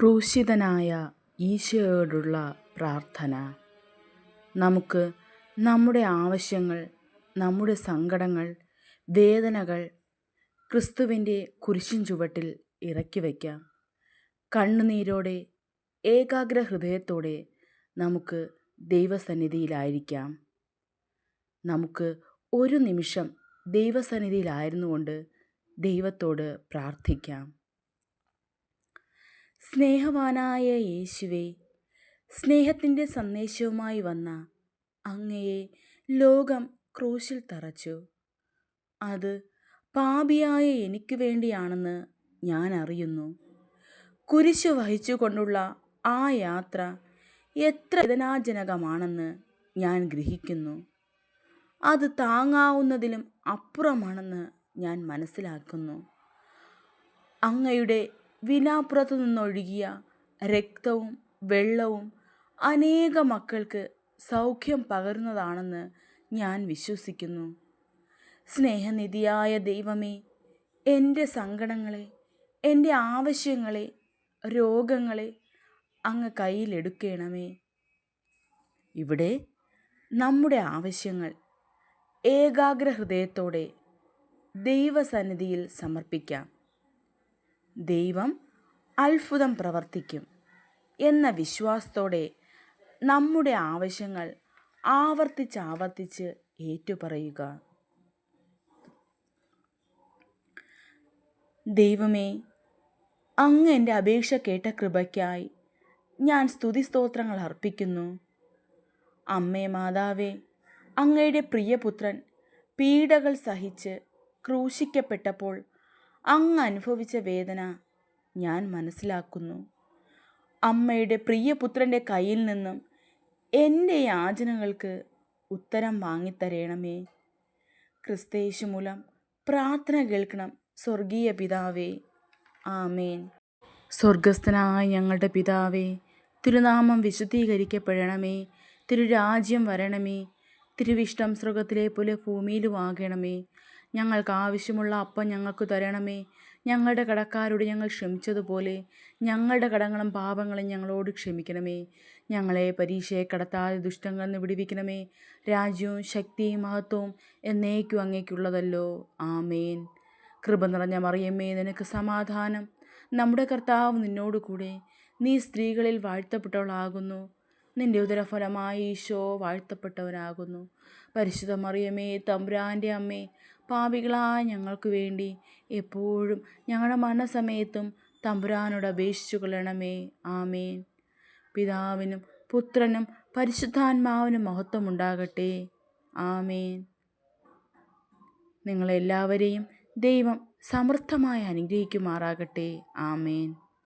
ക്രൂശിതനായ ഈശോയോടുള്ള പ്രാർത്ഥന. നമുക്ക് നമ്മുടെ ആവശ്യങ്ങൾ നമ്മുടെ സങ്കടങ്ങൾ വേദനകൾ ക്രിസ്തുവിന്റെ കുരിശിൻ ചുവട്ടിൽ ഇറക്കി വയ്ക്കാം. കണ്ണുനീരോടെ ഏകാഗ്ര ഹൃദയത്തോടെ നമുക്ക് ദൈവസന്നിധിയിലായിരിക്കാം. നമുക്ക് ഒരു നിമിഷം ദൈവസന്നിധിയിലായിരുന്നുകൊണ്ട് ദൈവത്തോട് പ്രാർത്ഥിക്കാം. സ്നേഹവാനായ യേശുവെ സ്നേഹത്തിന്റെ സന്ദേശവുമായി വന്ന അങ്ങയെ ലോകം ക്രൂശിൽ തറച്ചു. അത് പാപിയായ എനിക്ക് വേണ്ടിയാണെന്ന് ഞാൻ അറിയുന്നു. കുരിശ് വഹിച്ചുകൊണ്ടുള്ള ആ യാത്ര എത്ര വേദനാജനകമാണെന്ന് ഞാൻ ഗ്രഹിക്കുന്നു. അത് താങ്ങാവുന്നതിലും അപ്പുറമാണെന്ന് ഞാൻ മനസ്സിലാക്കുന്നു. അങ്ങയുടെ വിലാപ്പുറത്തു നിന്നൊഴുകിയ രക്തവും വെള്ളവും അനേക മക്കൾക്ക് സൗഖ്യം പകരുന്നതാണെന്ന് ഞാൻ വിശ്വസിക്കുന്നു. സ്നേഹനിധിയായ ദൈവമേ എന്റെ സങ്കടങ്ങളെ എന്റെ ആവശ്യങ്ങളെ രോഗങ്ങളെ അങ്ങ് കയ്യിലെടുക്കണമേ. ഇവിടെ നമ്മുടെ ആവശ്യങ്ങൾ ഏകാഗ്ര ഹൃദയത്തോടെ ദൈവസന്നിധിയിൽ സമർപ്പിക്കാം. ദൈവം അത്ഭുതം പ്രവർത്തിക്കും എന്ന വിശ്വാസത്തോടെ നമ്മുടെ ആവശ്യങ്ങൾ ആവർത്തിച്ച് ആവർത്തിച്ച് ഏറ്റുപറയുക. ദൈവമേ അങ്ങ് എന്റെ അപേക്ഷ കേട്ട കൃപയ്ക്കായി ഞാൻ സ്തുതി സ്തോത്രങ്ങൾ അർപ്പിക്കുന്നു. അമ്മേ മാതാവേ അങ്ങയുടെ പ്രിയപുത്രൻ പീഡകൾ സഹിച്ച് ക്രൂശിക്കപ്പെട്ടപ്പോൾ അങ്ങ് അനുഭവിച്ച വേദന ഞാൻ മനസ്സിലാക്കുന്നു. അമ്മയുടെ പ്രിയപുത്രന്റെ കയ്യിൽ നിന്നും എന്റെ യാചനകൾക്ക് ഉത്തരം വാങ്ങിത്തരേണമേ. ക്രിസ്തേശു മൂലം പ്രാർത്ഥന കേൾക്കണം സ്വർഗീയ പിതാവേ. ആമേൻ. സ്വർഗസ്ഥനായ ഞങ്ങളുടെ പിതാവേ തിരുനാമം വിശുദ്ധീകരിക്കപ്പെടണമേ. തിരുരാജ്യം വരണമേ. തിരുവിഷ്ടം സ്വർഗത്തിലെ പോലെ ഭൂമിയിലും ആകണമേ. ഞങ്ങൾക്ക് ആവശ്യമുള്ള അപ്പം ഞങ്ങൾക്ക് തരണമേ. ഞങ്ങളുടെ കടക്കാരോട് ഞങ്ങൾ ക്ഷമിച്ചതുപോലെ ഞങ്ങളുടെ കടങ്ങളും പാപങ്ങളും ഞങ്ങളോട് ക്ഷമിക്കണമേ. ഞങ്ങളെ പരീക്ഷയെ കടത്താതെ ദുഷ്ടങ്ങളിൽ നിന്ന് വിടിവിക്കണമേ. രാജ്യവും ശക്തിയും മഹത്വവും എന്നേക്കും അങ്ങേക്കുള്ളതല്ലോ. ആമേൻ. കൃപ നിറഞ്ഞ മറിയമ്മേ നിനക്ക് സമാധാനം. നമ്മുടെ കർത്താവ് നിന്നോട് കൂടെ നീ സ്ത്രീകളിൽ വാഴ്ത്തപ്പെട്ടവളാകുന്നു. നിന്റെ ഉദരഫലമായി ഈശോ വാഴ്ത്തപ്പെട്ടവനാകുന്നു. പരിശുദ്ധ മറിയമേ തമ്പുരാന്റെ അമ്മേ പാപികളായ ഞങ്ങൾക്ക് വേണ്ടി എപ്പോഴും ഞങ്ങളുടെ മരണസമയത്തും തമ്പുരാനോട് അപേക്ഷിച്ചു കൊള്ളണമേ. ആമേൻ. പിതാവിനും പുത്രനും പരിശുദ്ധാത്മാവിനും മഹത്വമുണ്ടാകട്ടെ ആമേൻ. നിങ്ങളെല്ലാവരെയും ദൈവം സമൃദ്ധമായി അനുഗ്രഹിക്കുമാറാകട്ടെ. ആമേൻ.